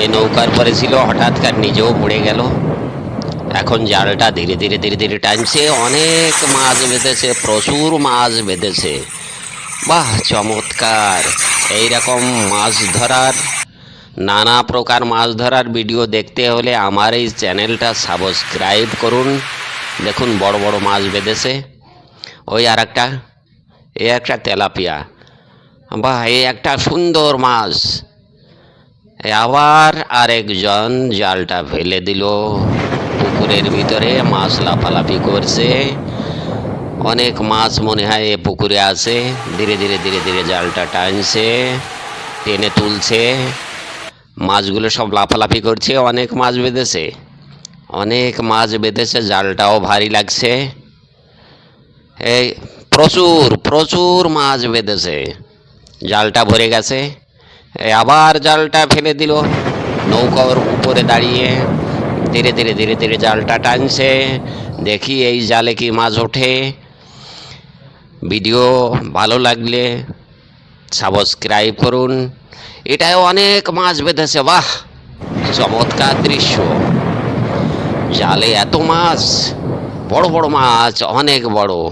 এই নৌকার পরে ছিল হঠাৎকার নিজেও পড়ে গেল। এখন জালটা ধীরে ধীরে ধীরে ধীরে টানছে, অনেক মাছ বেঁধেছে, প্রচুর মাছ বেঁধেছে। বাহ, চমৎকার! এইরকম মাছ ধরার, নানা প্রকার মাছ ধরার ভিডিও দেখতে হলে আমার এই চ্যানেলটা সাবস্ক্রাইব করুন। দেখুন, বড় বড় মাছ বেঁধেছে। ওই আর একটা এ একটা তেলাপিয়া। বাহ, এই একটা সুন্দর মাছ। এ আবার আরেকজন জালটা ফেলে দিল। পুকুরের ভিতরে মাছ লাফালাফি করছে। অনেক মাছ মনে হয় এ পুকুরে আছে। ধীরে ধীরে ধীরে ধীরে জালটা টানছে, টেনে তুলছে। মাছগুলো সব লাফালাফি করছে, অনেক মাছ বেঁধেছে। অনেক মাছ বেঁধেছে, জালটাও ভারী লাগছে। এই প্রচুর প্রচুর মাছ বেঁধেছে। জালটা ভরে গেছে। আবার জালটা ফেলে দিল। নৌকার উপরে দাঁড়িয়ে ধীরে ধীরে ধীরে ধীরে জালটা টানছে। দেখি এই জালে কি মাছ ওঠে। ভিডিও ভালো লাগলে সাবস্ক্রাইব করুন। এটায় অনেক মাছ বেঁধেছে, বাহ! চমৎকার দৃশ্য। জালে এত মাছ, বড় বড় মাছ, অনেক বড়।